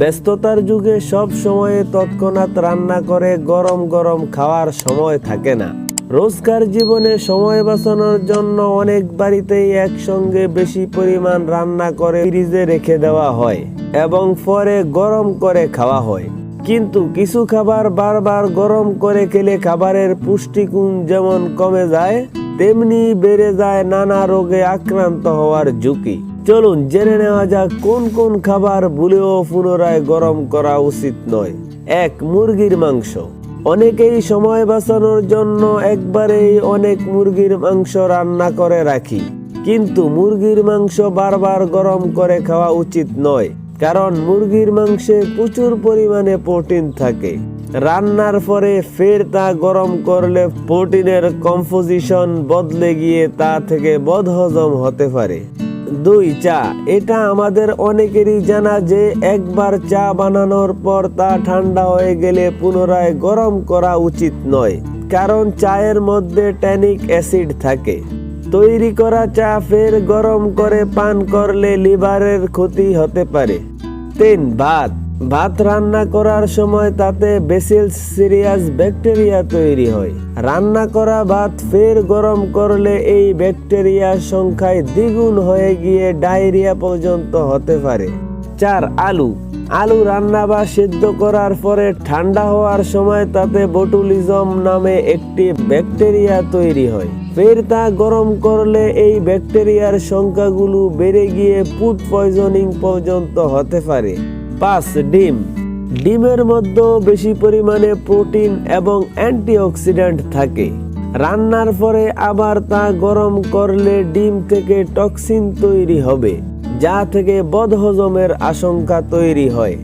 ব্যস্ততার যুগে সব সময়ে তৎক্ষণাৎ রান্না করে গরম গরম খাওয়ার সময় থাকে না। রোজকার জীবনে সময় বাঁচানোর জন্য অনেক বাড়িতেই একসঙ্গে বেশি পরিমাণ রান্না করে ফ্রিজে রেখে দেওয়া হয় এবং পরে গরম করে খাওয়া হয়। কিন্তু কিছু খাবার বারবার গরম করে খেলে খাবারের পুষ্টিগুণ যেমন কমে যায় তেমনি বেড়ে যায় নানা রোগে আক্রান্ত হওয়ার ঝুঁকি। চলুন জেনে নেওয়া যাক কোন কোন খাবার ভুলেও পুনরায় গরম করা উচিত নয়। এক, মুরগির মাংস। অনেকেই সময় বাঁচানোর জন্য একবারেই অনেক মুরগির মাংস রান্না করে রাখি। কিন্তু মুরগির মাংস বারবার গরম করে খাওয়া উচিত নয়, কারণ মুরগির মাংসে প্রচুর পরিমাণে প্রোটিন থাকে। রান্নার পরে ফের তা গরম করলে প্রোটিনের কম্পোজিশন বদলে গিয়ে তা থেকে বদহজম হতে পারে। দুই, চা। এটা আমাদের অনেকেরই জানা যে একবার চা বানানোর পর তা ঠান্ডা হয়ে গেলে পুনরায় গরম করা উচিত নয়, কারণ চায়ের মধ্যে ট্যানিক অ্যাসিড থাকে। তৈরি করা চা ফের গরম করে পান করলে লিভারের ক্ষতি হতে পারে। তিন, ভাত। ভাত রান্না করার সময় তাতে বেসিলস সিরিয়াস ব্যাকটেরিয়া তৈরি হয়। রান্না করা ভাত ফের গরম করলে এই ব্যাকটেরিয়ার সংখ্যায় দ্বিগুণ হয়ে গিয়ে ডায়রিয়া পর্যন্ত হতে পারে। চার, আলু। আলু রান্না বা সিদ্ধ করার পরে ঠান্ডা হওয়ার সময় তাতে বটুলিজম নামে একটি ব্যাকটেরিয়া তৈরি হয়। ফের তা গরম করলে এই ব্যাকটেরিয়ার সংখ্যাগুলো বেড়ে গিয়ে ফুড পয়জনিং পর্যন্ত হতে পারে। পাঁচ ডিম। ডিমের মধ্যে বেশি পরিমাণে প্রোটিন এবং অ্যান্টিঅক্সিডেন্ট থাকে। রান্নার পরে আবার তা গরম করলে ডিম থেকে টক্সিন তৈরি হবে, যা থেকে বদহজমের আশঙ্কা তৈরি হয়।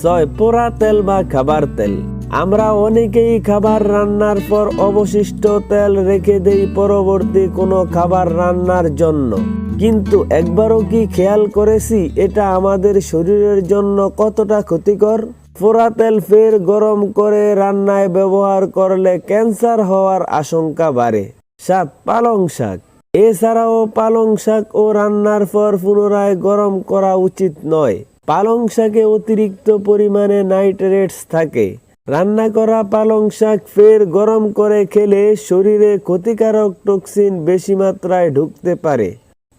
ছয়, পোড়া তেল বা খাবার তেল। আমরা অনেকেই খাবার রান্নার পর অবশিষ্ট তেল রেখে দেই পরবর্তী কোনো খাবার রান্নার জন্য। কিন্তু একবারও কি খেয়াল করেছি, এটা আমাদের শরীরের জন্য কতটা ক্ষতিকর? পোড়া তেল ফের গরম করে রান্নায় ব্যবহার করলে ক্যান্সার হওয়ার আশঙ্কা বাড়ে। সাত, পালং শাক। এছাড়াও পালং শাক ও রান্নার পর পুনরায় গরম করা উচিত নয়। পালং শাকে অতিরিক্ত পরিমাণে নাইট্রেটস থাকে। রান্না করা পালং শাক ফের গরম করে খেলে শরীরে ক্ষতিকারক টক্সিন বেশি মাত্রায় ঢুকতে পারে।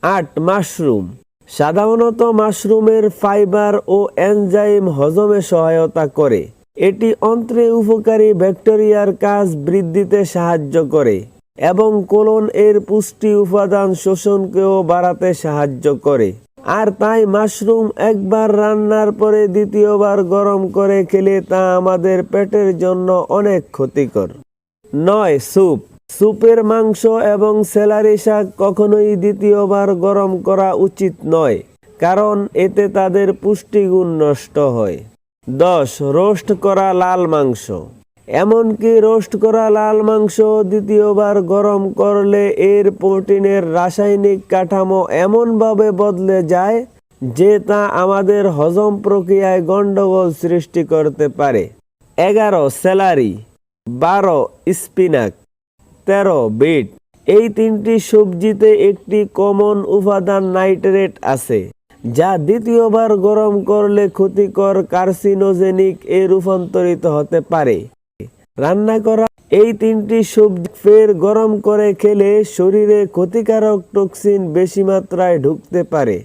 আট, মাশরুম। সাধারণত মাশরুমের ফাইবার ও এনজাইম হজমে সহায়তা করে। এটি অন্ত্রে উপকারী ব্যাকটেরিয়ার কাজ বৃদ্ধিতে সাহায্য করে এবং কোলন এর পুষ্টি উপাদান শোষণকেও বাড়াতে সাহায্য করে। আর তাই মাশরুম একবার রান্নার পরে দ্বিতীয়বার গরম করে খেলে তা আমাদের পেটের জন্য অনেক ক্ষতিকর। নয়, স্যুপ। স্যুপের মাংস এবং স্যালারি শাক কখনোই দ্বিতীয়বার গরম করা উচিত নয়, কারণ এতে তাদের পুষ্টিগুণ নষ্ট হয়। দশ, রোস্ট করা লাল মাংস। এমনকি রোস্ট করা লাল মাংস দ্বিতীয়বার গরম করলে এর প্রোটিনের রাসায়নিক কাঠামো এমনভাবে বদলে যায় যে তা আমাদের হজম প্রক্রিয়ায় গণ্ডগোল সৃষ্টি করতে পারে। এগারো, স্যালারি। বারো, স্পিনাক। তেরো, বিট। এই তিনটি সবজিতে একটি কমন উপাদান নাইট্রেট আছে, যা দ্বিতীয়বার গরম করলে ক্ষতিকর কার্সিনোজেনিক এ রূপান্তরিত হতে পারে। রান্না করা। এই তিনটি সবজি ফের গরম করে খেলে শরীরে ক্ষতিকারক টক্সিন বেশি মাত্রায় ঢুকতে পারে।